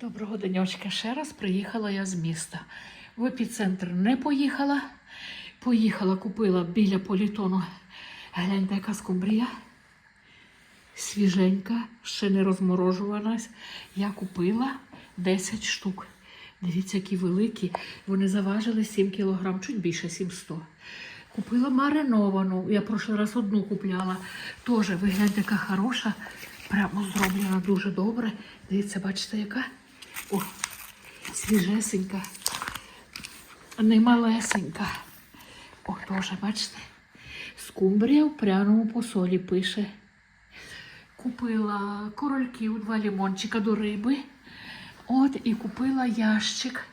Доброго денечка. Ще раз приїхала я з міста. В епіцентр не поїхала. Поїхала, купила біля політону. Гляньте, яка скумбрія. Свіженька, ще не розморожувалась. Я купила 10 штук. Дивіться, які великі. Вони заважили 7 кілограм, чуть більше 700. Купила мариновану. Я прошлий раз одну купляла. Теж виглядає яка хороша. Прямо зроблена дуже добре. Дивіться, бачите, яка? О, свіжесенька. Не малесенька. О, теж, бачите? Скумбрія в пряному посолі пише. Купила корольків, два лімончика до риби. От і купила ящик.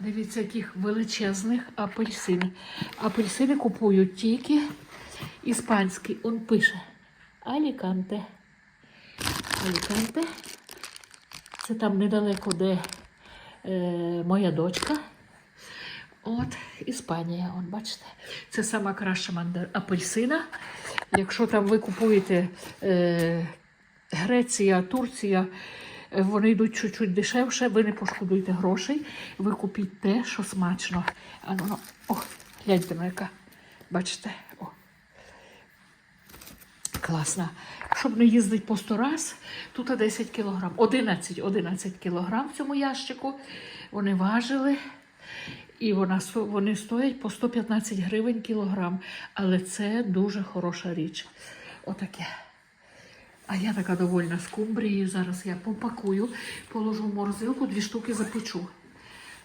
Дивіться, яких величезних апельсин. Апельсини купую тільки іспанські. Он пише Аліканте. Аліканте. Це там недалеко, де е, моя дочка. От, Іспанія, он, бачите, це сама краща мандер апельсина. Якщо там ви купуєте е, Греція, Турція, е, вони йдуть чуть-чуть дешевше, ви не пошкодуєте грошей, ви купіть те, що смачно. А ну, ну, о, гляньте на яка. Бачите? О. Класна. Щоб не їздити по 100 раз, тут 10 кілограм. 11, 11 кілограм в цьому ящику. Вони важили. І вона, вони стоять по 115 гривень кілограм. Але це дуже хороша річ. Отаке. А я така довольна скумбрією. Зараз я попакую, положу в морозилку, дві штуки запечу.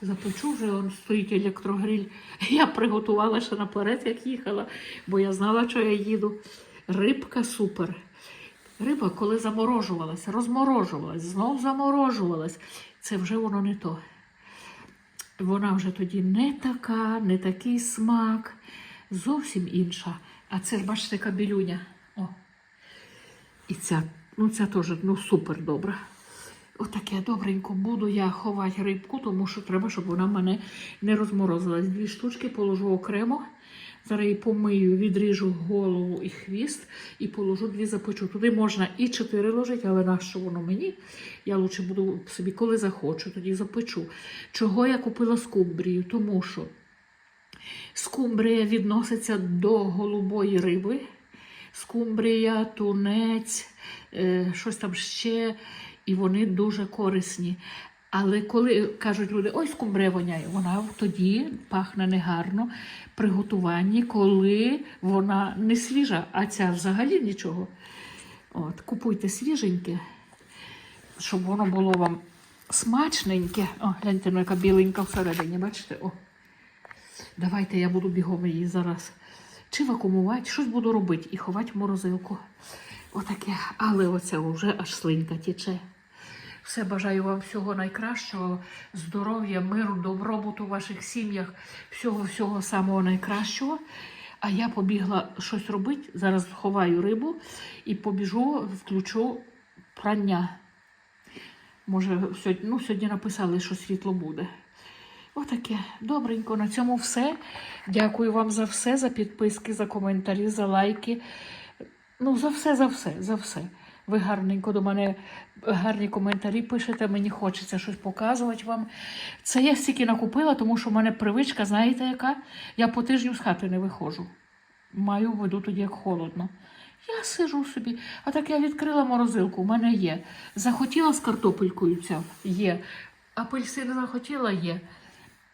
Запечу вже он стоїть електрогриль. Я приготувала ще наперед, як їхала, бо я знала, що я їду. Рибка супер. Риба, коли заморожувалася, розморожувалась, знов заморожувалась. Це вже воно не то. Вона вже тоді не така, не такий смак, зовсім інша. А це ж, бачите, кабелюня. О. І ця, ну ця теж ну, супер добра. Отаке добренько буду я ховати рибку, тому що треба, щоб вона мене не розморозилась. Дві штучки положу окремо. Зараз її помию, відріжу голову і хвіст і положу дві запечу. Туди можна і чотири ложити, але нащо воно мені? Я лучше буду собі, коли захочу, тоді запечу. Чого я купила скумбрію? Тому що скумбрія відноситься до голубої риби. Скумбрія, тунець, е, щось там ще, і вони дуже корисні. Але коли кажуть люди, ой, скумбрія воняє, вона тоді пахне негарно при готуванні, коли вона не свіжа, а ця взагалі нічого. От, купуйте свіженьке, щоб воно було вам смачненьке. О, гляньте, ну яка біленька всередині, бачите? О. Давайте я буду бігом її зараз чи вакуумувати, щось буду робити і ховати в морозилку. Отаке. Але оце вже аж слинка тече. Все бажаю вам всього найкращого, здоров'я, миру, добробуту в ваших сім'ях, всього-всього самого найкращого. А я побігла щось робити. Зараз ховаю рибу і побіжу, включу прання. Може, сьогодні, ну, сьогодні написали, що світло буде. Отаке. Добренько. На цьому все. Дякую вам за все, за підписки, за коментарі, за лайки. Ну, за все, за все, за все. Ви гарненько до мене гарні коментарі пишете, мені хочеться щось показувати вам. Це я стільки накупила, тому що в мене привичка, знаєте, яка? Я по тижню з хати не виходжу. Маю в виду тоді, як холодно. Я сижу собі, а так я відкрила морозилку, у мене є. Захотіла з картопелькою ця є. Апельсини захотіла є.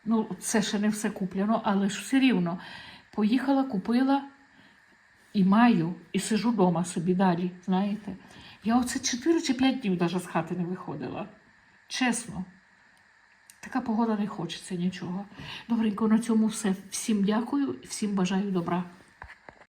Ну, це ще не все куплено, але ж все рівно. Поїхала, купила і маю, і сижу вдома собі далі, знаєте. Я оце 4 чи 5 днів навіть з хати не виходила. Чесно. Така погода не хочеться нічого. Добренько, на цьому все. Всім дякую всім бажаю добра.